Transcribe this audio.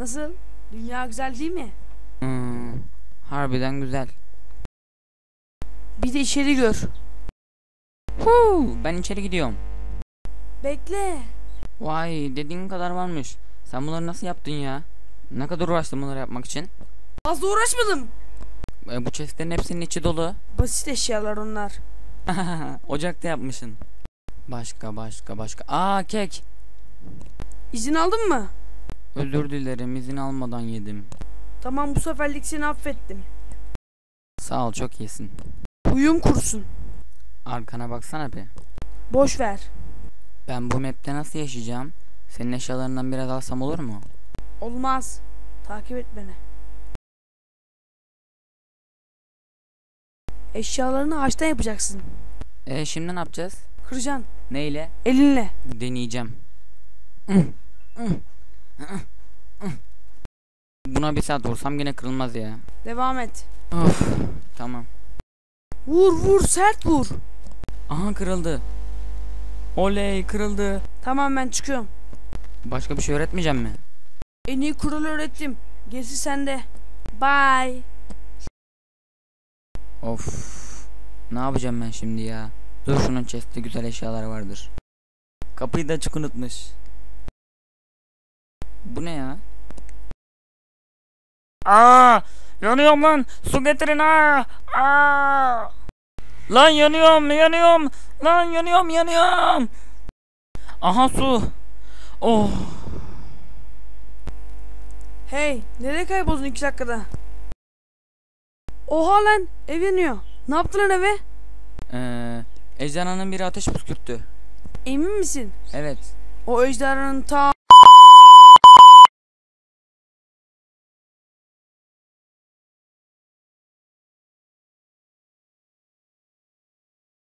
Nasıl? Dünya güzel değil mi? Hmm, harbiden güzel. Bir de içeri gör. Huu, ben içeri gidiyorum. Bekle. Vay dediğin kadar varmış. Sen bunları nasıl yaptın ya? Ne kadar uğraştın bunları yapmak için? Az da uğraşmadım. E, bu chestlerin hepsinin içi dolu. Basit eşyalar onlar. Ocakta yapmışsın. Başka başka başka. Aa kek. İzin aldın mı? Özür dilerim izin almadan yedim. Tamam bu seferlik seni affettim. Sağ ol çok iyisin. Uyum kursun. Arkana baksana bir. Boş ver. Ben bu map'te nasıl yaşayacağım? Senin eşyalarından biraz alsam olur mu? Olmaz. Takip et beni. Eşyalarını ağaçtan yapacaksın. E şimdi ne yapacağız? Kıracaksın. Neyle? Elinle. Deneyeceğim. Buna bir saat vursam yine kırılmaz ya. Devam et. Of, tamam. Vur vur sert vur. Aha kırıldı. Oley kırıldı. Tamam ben çıkıyorum. Başka bir şey öğretmeyeceğim mi? En iyi kuralı öğrettim. Gerisi sende. Bye. Of. Ne yapacağım ben şimdi ya? Dur şunun chest'te güzel eşyalar vardır. Kapıyı da açık unutmuş. Bu ne ya? Aa! Yanıyorum lan! Su getirin aa! Aa! Lan yanıyorum, yanıyorum! Lan yanıyorum, yanıyorum! Aha su! Oh! Hey nereye kayboldun iki dakikada? Oha lan ev yanıyor. Ne yaptın lan eve? Ee, ejderhanın biri ateş püskürttü. Emin misin? Evet. O ejderhanın ta